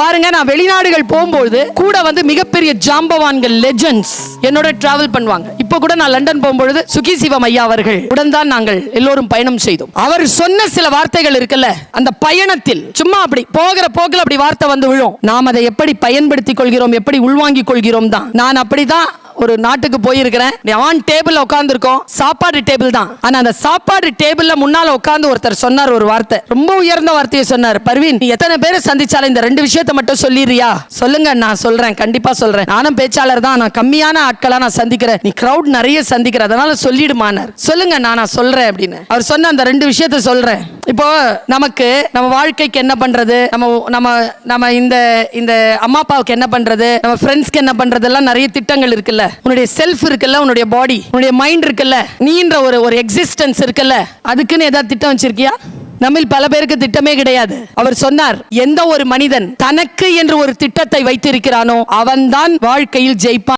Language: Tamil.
பாருங்க நான் வெளிநாடுகள் போகும்போது கூட வந்து மிகப்பெரிய ஜாம்பவான்கள் லெஜெண்ட்ஸ் என்னோட டிராவல் பண்ணுவாங்க. இப்போ கூட நான் லண்டன் போகும்பொழுது சுகி சிவம் ஐயா அவர்கள் உடன் தான் நாங்கள் எல்லோரும் பயணம் செய்தோம். அவர் சொன்ன சில வார்த்தைகள் இருக்குல்ல அந்த பயணத்தில் சும்மா அப்படி போகிற போக்கில் அப்படி வார்த்தை வந்து விழும். நாம் அதை எப்படி பயன்படுத்திக் கொள்கிறோம் எப்படி உள்வாங்கிக் கொள்கிறோம் தான். நான் அப்படிதான் ஒரு நாட்டுக்கு போயிருக்கிறேன். ஆன் டேபிள் உட்காந்துருக்கோம் சாப்பாடு டேபிள் தான். ஆனா அந்த சாப்பாடு டேபிள்ல முன்னால உட்கார்ந்து ஒருத்தர் சொன்னார் ஒரு வார்த்தை. ரொம்ப உயர்ந்த வார்த்தையை சொன்னார். பர்வீன் நீ எத்தனை பேரை சந்திச்சாலும் இந்த ரெண்டு விஷயத்த மட்டும் சொல்லிடுறியா? சொல்லுங்க நான் சொல்றேன் கண்டிப்பா சொல்றேன். நானும் பேச்சாளர் தான். நான் கம்மியான ஆட்களா நான் சந்திக்கிறேன். நீ கிரௌட் நிறைய சந்திக்கிற. அதனால சொல்லிடுமானார் சொல்லுங்க நான் நான் சொல்றேன் அப்படின்னு. அவர் சொன்ன அந்த ரெண்டு விஷயத்த சொல்றேன். இப்போ நமக்கு நம்ம வாழ்க்கைக்கு என்ன பண்றது? நம்ம நம்ம நம்ம இந்த இந்த அம்மா அப்பாவுக்கு என்ன பண்றது? நம்ம ஃப்ரெண்ட்ஸ்க்கு என்ன பண்றதெல்லாம் நிறைய திட்டங்கள் இருக்குல்ல. உன்னுடைய செல்ஃப் இருக்குல்ல உன்னுடைய பாடி உன்னுடைய மைண்ட் இருக்குல்ல. நீன்ற ஒரு ஒரு எக்ஸிஸ்டன்ஸ் இருக்குல்ல. அதுக்குன்னு ஏதாவது திட்டம் வச்சிருக்கியா? நம்மில் பல பேருக்கு திட்டமே கிடையாது. அவர் சொன்னார் எந்த ஒரு மனிதன் தனக்கு என்று ஒரு திட்டத்தை வைத்திருக்கிறானோ அவன்தான் வாழ்க்கையில் ஜெயிப்பான்.